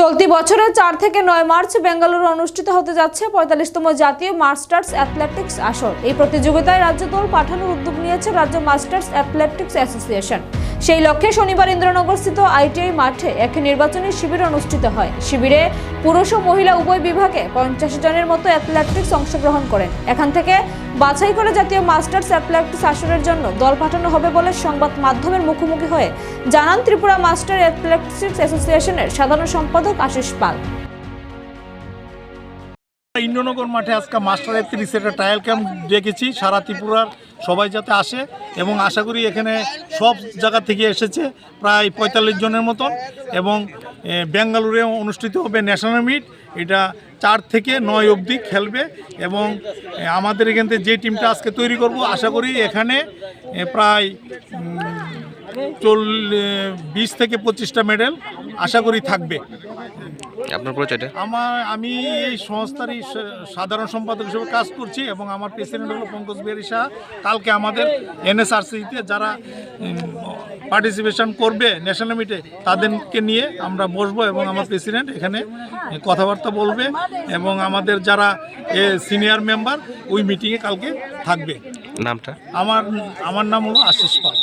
চলতি বছরের চার থেকে নয় মার্চ বেঙ্গালুরু অনুষ্ঠিত হতে যাচ্ছে পঁয়তাল্লিশতম জাতীয় মাস্টার্স অ্যাথলেটিক্স আসর। এই প্রতিযোগিতায় রাজ্য দল পাঠানোর উদ্যোগ নিয়েছে রাজ্য মাস্টার্স অ্যাথলেটিক্স অ্যাসোসিয়েশন। সেই লক্ষ্যে শনিবার ইন্দ্রনগরস্থিত আইটিআই মাঠে এক নির্বাচনী শিবির অনুষ্ঠিত হয়। শিবিরে পুরুষ ও মহিলা উভয় বিভাগে পঞ্চাশ জনের মতো অ্যাথলেটিক্স অংশগ্রহণ করেন। এখান থেকে বাছাই করে জাতীয় মাস্টার্স অ্যাথলেটিক্স আসরের জন্য দল পাঠানো হবে বলে সংবাদ মাধ্যমের মুখোমুখি হয়ে জানান ত্রিপুরা মাস্টার অ্যাথলেটিক্স অ্যাসোসিয়েশনের সাধারণ সম্পাদক আশিস পাল। ইন্দ্রনগর মাঠে আজকে মাস্টার একত্রিশ একটা ট্রায়াল ক্যাম্প ডেকেছি সারা ত্রিপুরার সবাই যাতে আসে এবং আশা করি এখানে সব জায়গা থেকে এসেছে প্রায় পঁয়তাল্লিশ জনের মতন এবং বেঙ্গালুরে অনুষ্ঠিত হবে ন্যাশনাল মিট এটা চার থেকে নয় অবধি খেলবে এবং আমাদের এখান থেকে যে টিমটা আজকে তৈরি করব আশা করি এখানে প্রায় উম, চল বিশ থেকে পঁচিশটা মেডেল আশা করি থাকবে। আপনার পরিচয়টা? আমার আমি এই সংস্থারই সাধারণ সম্পাদক হিসেবে কাজ করছি এবং আমার প্রেসিডেন্ট হলো পঙ্কজ বিহারী শাহ। কালকে আমাদের এনএসআরসিতে যারা পার্টিসিপেশন করবে ন্যাশনাল মিটে তাদেরকে নিয়ে আমরা বসবো এবং আমার প্রেসিডেন্ট এখানে কথাবার্তা বলবে এবং আমাদের যারা এ সিনিয়র মেম্বার ওই মিটিংয়ে কালকে থাকবে। নামটা? আমার আমার নাম হলো আশিস পাল।